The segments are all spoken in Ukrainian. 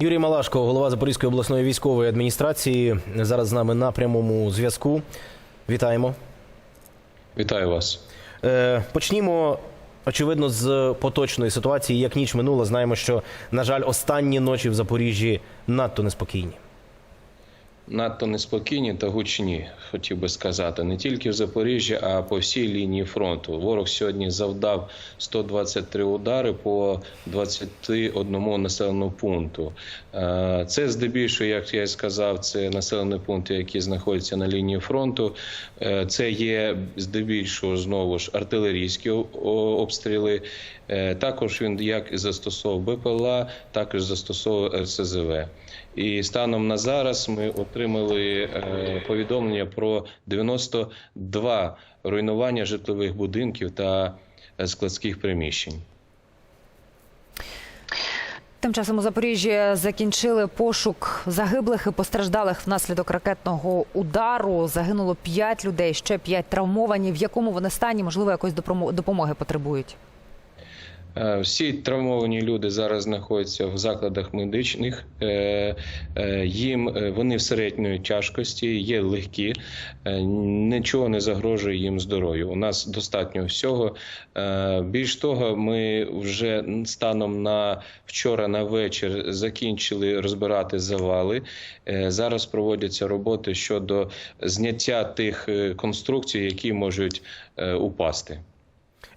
Юрій Малашко, голова Запорізької обласної військової адміністрації, зараз з нами на прямому зв'язку. Вітаємо. Вітаю вас. Е, Почнімо. Очевидно, з поточної ситуації, як ніч минула, знаємо, що на жаль, останні ночі в Запоріжжі надто неспокійні. Надто неспокійні та гучні, хотів би сказати, не тільки в Запоріжжі, а по всій лінії фронту. Ворог сьогодні завдав 123 удари по 21 населеному пункту. Е, Це здебільшого, як я і сказав, це населені пункти, які знаходяться на лінії фронту. Е, Це є здебільшого знову ж артилерійські обстріли. Е, Також він як і застосовував БПЛА, також застосовував РСЗВ. І станом на зараз ми отримали е, повідомлення про 92 руйнування житлових будинків та е, складських приміщень. Тим часом у Запоріжжі закінчили пошук загиблих і постраждалих внаслідок ракетного удару. Загинуло п'ять людей, ще п'ять травмовані. В якому вони стані, можливо, допомо- допомоги потребують. Е, Всі травмовані люди зараз знаходяться в закладах медичних. Е, е, Їм вони в середньої тяжкості, є легкі, нічого не загрожує їм здоров'ю. У нас достатньо всього. Більш того, ми вже станом на вчора на вечір закінчили розбирати завали. Зараз проводяться роботи щодо зняття тих конструкцій, які можуть упасти.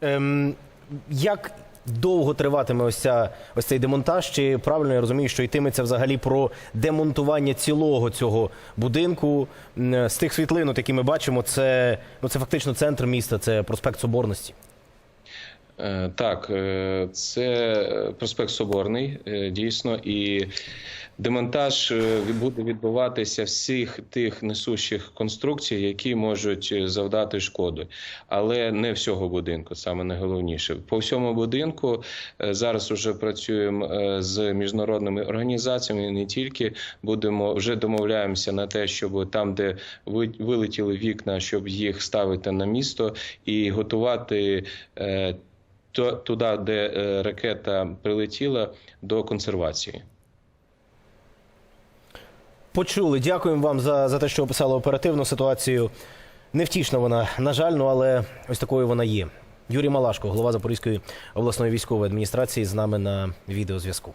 Ем, як довго триватиме ось, ця, ось цей демонтаж? Чи правильно я розумію, що йтиметься взагалі про демонтування цілого цього будинку? З тих світлин, які ми бачимо, це, ну, це фактично центр міста, це проспект Соборності. Е, Так, е, це проспект Соборний, е, дійсно, і демонтаж буде відбуватися всіх тих несущих конструкцій, які можуть завдати шкоди, але не всього будинку, саме найголовніше. По всьому будинку зараз вже працюємо з міжнародними організаціями. Не тільки будемо вже домовляємося на те, щоб там, де вилетіли вікна, щоб їх ставити на місто і готувати. Туди, де е, ракета прилетіла, до консервації. Почули. Дякуємо вам за, за те, що описали оперативну ситуацію. Невтішна вона, на жаль, ну але ось такою вона є. Юрій Малашко, голова Запорізької обласної військової адміністрації, з нами на відеозв'язку.